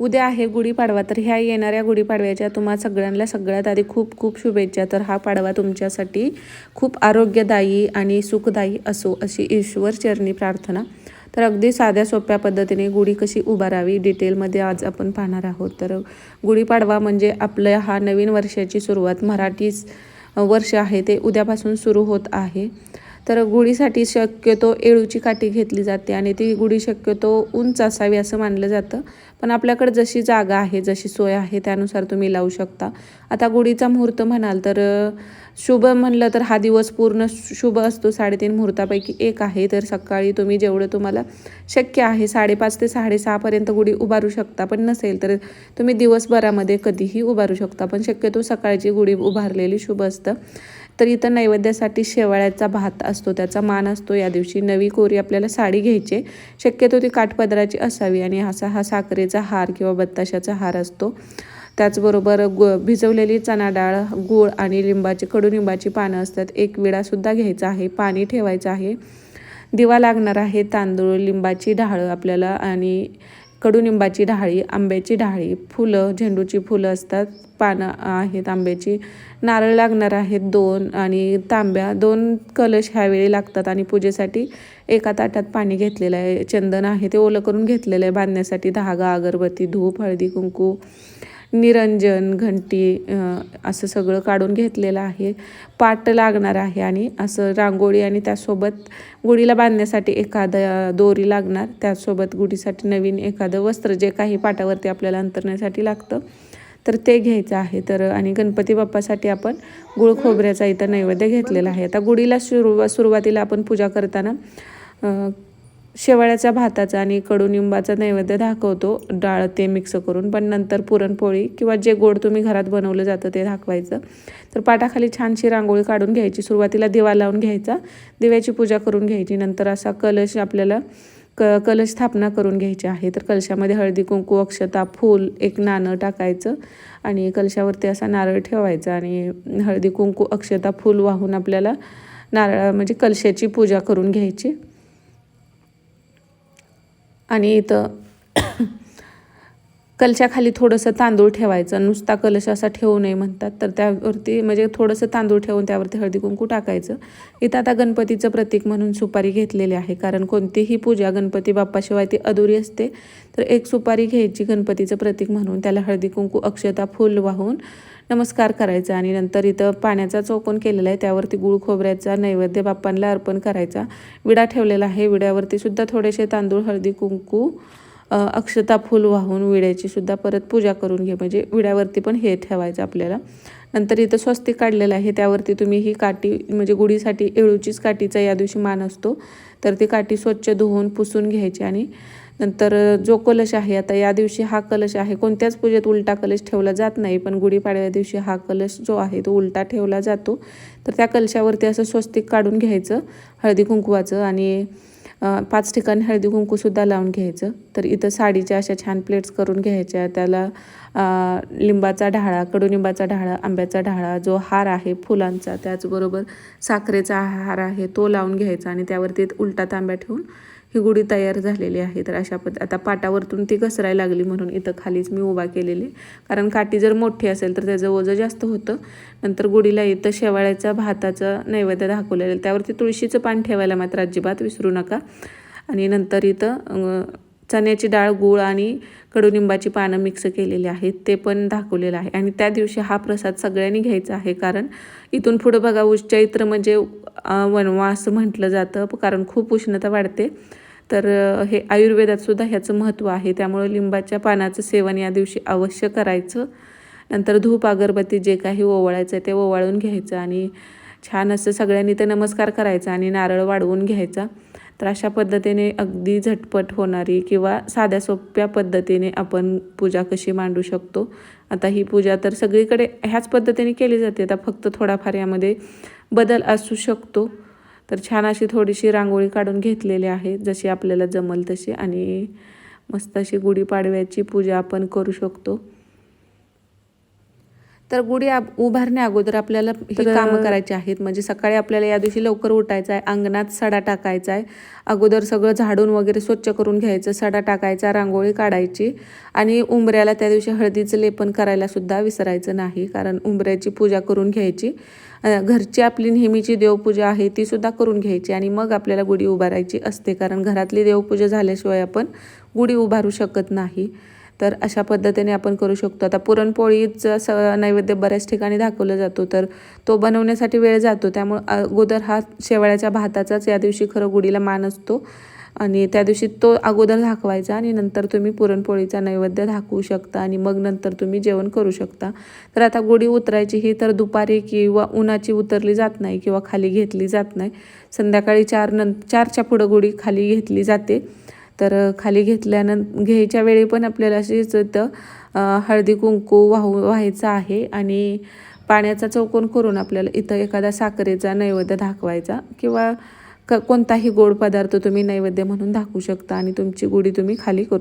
उद्या आहे गुढीपाडवा तर ह्या येणाऱ्या गुढीपाडव्याच्या तुम्हा सगळ्यांना सगळ्यात आधी खूप खूप शुभेच्छा. तर हा पाडवा तुमच्यासाठी खूप आरोग्यदायी आणि सुखदायी असो अशी ईश्वर चरणी प्रार्थना. तर अगदी साध्या सोप्या पद्धतीने गुढी कशी उभारावी डिटेलमध्ये आज आपण पाहणार आहोत. तर गुढीपाडवा म्हणजे आपल्या हा नवीन वर्षाची सुरुवात. मराठीच वर्ष आहे ते उद्यापासून सुरू होत आहे. तर गुढीसाठी शक्यतो एळूची काठी घेतली जाते आणि ती गुढी शक्यतो उंच असावी असं मानलं जातं. पण आपल्याकडे जशी जागा आहे जशी सोय आहे त्यानुसार तुम्ही लावू शकता. आता गुढीचा मुहूर्त म्हणाल तर शुभ म्हणलं तर हा दिवस पूर्ण शुभ असतो. साडेतीन मुहूर्तापैकी एक आहे. तर सकाळी तुम्ही जेवढं तुम्हाला शक्य आहे साडेपाच ते साडेसहापर्यंत गुढी उभारू शकता. पण नसेल तर तुम्ही दिवसभरामध्ये कधीही उभारू शकता. पण शक्यतो सकाळची गुढी उभारलेली शुभ असतं. तर इथं नैवेद्यासाठी शेवाळ्याचा भात असतो त्याचा मान असतो. या दिवशी नवी कोरी आपल्याला साडी घ्यायची. शक्यतो ती काठपदराची असावी आणि असा हा साखरेचा हार किंवा बत्ताशाचा हार असतो. त्याचबरोबर गु भिजवलेली चणा डाळ गूळ आणि लिंबाची कडुलिंबाची पानं असतात. एक विडासुद्धा घ्यायचा आहे. पाणी ठेवायचं आहे. दिवा लागणार आहे. तांदूळ लिंबाची ढाळं आपल्याला आणि कडुनिंबाची डाळी आंब्याची डाळी फुलं झेंडूची फुलं असतात. पानं आहेत आंब्याची. नारळ लागणार आहेत दोन आणि तांब्या. दोन कलश ह्यावेळी लागतात आणि पूजेसाठी एका ताटात पाणी घेतलेलं आहे. चंदन आहे ते ओलं करून घेतलेलं आहे बांधण्यासाठी. धागा अगरबत्ती धूप हळदी कुंकू. निरंजन घंटी असं सगळं काढून घेतलेलं आहे. पाट लागणार आहे आणि असं रांगोळी आणि त्यासोबत गुढीला बांधण्यासाठी एखादं दोरी लागणार. त्यासोबत गुढीसाठी नवीन एखादं वस्त्र जे काही पाटावरती आपल्याला अंतरण्यासाठी लागतं तर ते घ्यायचं आहे. तर आणि गणपती बाप्पासाठी आपण गुळ खोबऱ्याचा इथं नैवेद्य घेतलेला आहे. आता गुढीला सुरुवा सुरुवातीला आपण पूजा करताना शेवाळ्याच्या भाताचा आणि कडुनिंबाचा नैवेद्य दाखवतो. डाळ ते मिक्स करून पण नंतर पुरणपोळी किंवा जे गोड तुम्ही घरात बनवलं जातं ते दाखवायचं. तर पाटाखाली छानशी रांगोळी काढून घ्यायची. सुरुवातीला दिवा लावून घ्यायचा. दिव्याची पूजा करून घ्यायची. नंतर असा कलश आपल्याला क कलश स्थापना करून घ्यायची आहे. तर कलशामध्ये हळदी कुंकू अक्षता फूल एक नाणं टाकायचं आणि कलशावरती असा नारळ ठेवायचा आणि हळदी कुंकू अक्षता फूल वाहून आपल्याला नारळ म्हणजे कलशाची पूजा करून घ्यायची. आणि इथं कलशाखाली थोडंसं तांदूळ ठेवायचं. नुसता कलश असा ठेवू नये म्हणतात. तर त्यावरती म्हणजे थोडंसं तांदूळ ठेवून त्यावरती हळदी कुंकू टाकायचं. इथं आता गणपतीचं प्रतीक म्हणून सुपारी घेतलेली आहे. कारण कोणतीही पूजा गणपती बाप्पाशिवाय ती अधुरी असते. तर एक सुपारी घ्यायची गणपतीचं प्रतीक म्हणून. त्याला हळदी कुंकू अक्षता फुल वाहून नमस्कार करायचा आणि नंतर इथं पाण्याचा चौकोन केलेला आहे. त्यावरती गुळ खोबऱ्याचा नैवेद्य बाप्पांना अर्पण करायचा. विडा ठेवलेला आहे. विड्यावरती सुद्धा थोडेसे तांदूळ हळदी कुंकू अक्षता फूल वाहून विड्याची सुद्धा परत पूजा करून घे. म्हणजे विड्यावरती पण हे ठेवायचं आपल्याला. नंतर इथं स्वस्तिक काढलेलं आहे. त्यावरती तुम्ही ही काठी म्हणजे गुढीसाठी एळूचीच काठीचा या दिवशी मान असतो. तर ती काठी स्वच्छ धुवून पुसून घ्यायची आणि नंतर जो कलश आहे आता या दिवशी हा कलश आहे. कोणत्याच पूजेत उलटा कलश ठेवला जात नाही पण गुढीपाडव्या दिवशी हा कलश जो आहे तो उलटा ठेवला जातो. तर त्या कलशावरती असं स्वस्तिक काढून घ्यायचं हळदी कुंकवाचं आणि पाच ठिकाणी हळदी कुंकूसुद्धा लावून घ्यायचं. तर इथं साडीच्या अशा छान प्लेट्स करून घ्यायच्या. त्याला लिंबाचा ढाळा कडुलिंबाचा ढाळा आंब्याचा ढाळा जो हार आहे फुलांचा त्याचबरोबर साखरेचा हार आहे तो लावून घ्यायचा आणि त्यावरती उलटा तांब्या ठेवून ही गुढी तयार झालेली आहे. तर अशा पद्धती आता पाटावरतून ती घसरायला लागली म्हणून इथं खालीच मी उभा केलेली. कारण काठी जर मोठी असेल तर त्याचं ओझं जास्त होतं. नंतर गुढीला इथं शेवाळ्याचा भाताचं नैवेद्य दाखवलेलं त्यावरती तुळशीचं पान ठेवायला मात्र अजिबात विसरू नका. आणि नंतर इथं चण्याची डाळ गूळ आणि कडुनिंबाची पानं मिक्स केलेली आहेत ते पण दाखवलेलं आहे. आणि त्या दिवशी हा प्रसाद सगळ्यांनी घ्यायचा आहे कारण इथून पुढं बघा उच्चैत्र म्हणजे वनवास म्हटलं जातं कारण खूप उष्णता वाढते. तर हे आयुर्वेदात सुद्धा ह्याचं महत्त्व आहे. त्यामुळं लिंबाच्या पानाचं सेवन या दिवशी अवश्य करायचं. नंतर धूप अगरबत्ती जे काही ओवाळायचं आहे ते ओवाळून घ्यायचं आणि छान असं सगळ्यांनी ते नमस्कार करायचा आणि नारळ वाढवून घ्यायचा. तर अशा पद्धतीने अगदी झटपट होणारी किंवा साध्या सोप्या पद्धतीने आपण पूजा कशी मांडू शकतो. आता ही पूजा तर सगळीकडे ह्याच पद्धतीने केली जाते. आता फक्त थोडाफार यामध्ये बदल असू शकतो. तर छान अशी थोडीशी रांगोळी काढून घेतलेली आहे. जशी आपल्याला जमल तशी आणि मस्त अशी गुढीपाडव्याची पूजा आपण करू शकतो. तर गुढी उभारण्या अगोदर आपल्याला ही कामं करायची आहेत. म्हणजे सकाळी आपल्याला या दिवशी लवकर उठायचं आहे अंगणात सडा टाकायचा आहे. अगोदर सगळं झाडून वगैरे स्वच्छ करून घ्यायचं सडा टाकायचा रांगोळी काढायची आणि उंबऱ्याला त्या दिवशी हळदीचं लेपन करायला सुद्धा विसरायचं नाही कारण उंबऱ्याची पूजा करून घ्यायची. घरची आपली नेहमीची देवपूजा आहे ती सुद्धा करून घ्यायची आणि मग आपल्याला गुढी उभारायची असते कारण घरातली देवपूजा झाल्याशिवाय आपण गुढी उभारू शकत नाही. तर अशा पद्धतीने आपण करू शकतो. आता पुरणपोळीचं स नैवेद्य बऱ्याच ठिकाणी दाखवलं जातो. तर तो बनवण्यासाठी वेळ जातो. त्यामुळं अगोदर हा शेवाळ्याच्या भाताचाच या दिवशी खरं गुढीला मान असतो. आणि त्या दिवशी तो अगोदर दाखवायचा आणि नंतर तुम्ही पुरणपोळीचा नैवेद्य दाखवू शकता आणि मग नंतर तुम्ही जेवण करू शकता. तर आता गुढी उतरायची ही तर दुपारी किंवा उन्हाची उतरली जात नाही किंवा खाली घेतली जात नाही. संध्याकाळी चार नं चारच्या पुढं गुढी खाली घेतली जाते. तर खाली घेतल्यानं घ्यायच्या वेळी पण आपल्याला अशीच इथं हळदी कुंकू वाहू व्हायचं आहे आणि पाण्याचा चौकोन करून आपल्याला इथं एखादा साखरेचा नैवेद्य दाखवायचा किंवा क कोणताही गोड पदार्थ तुम्ही नैवेद्य म्हणून दाखवू शकता आणि तुमची गुढी तुम्ही खाली करू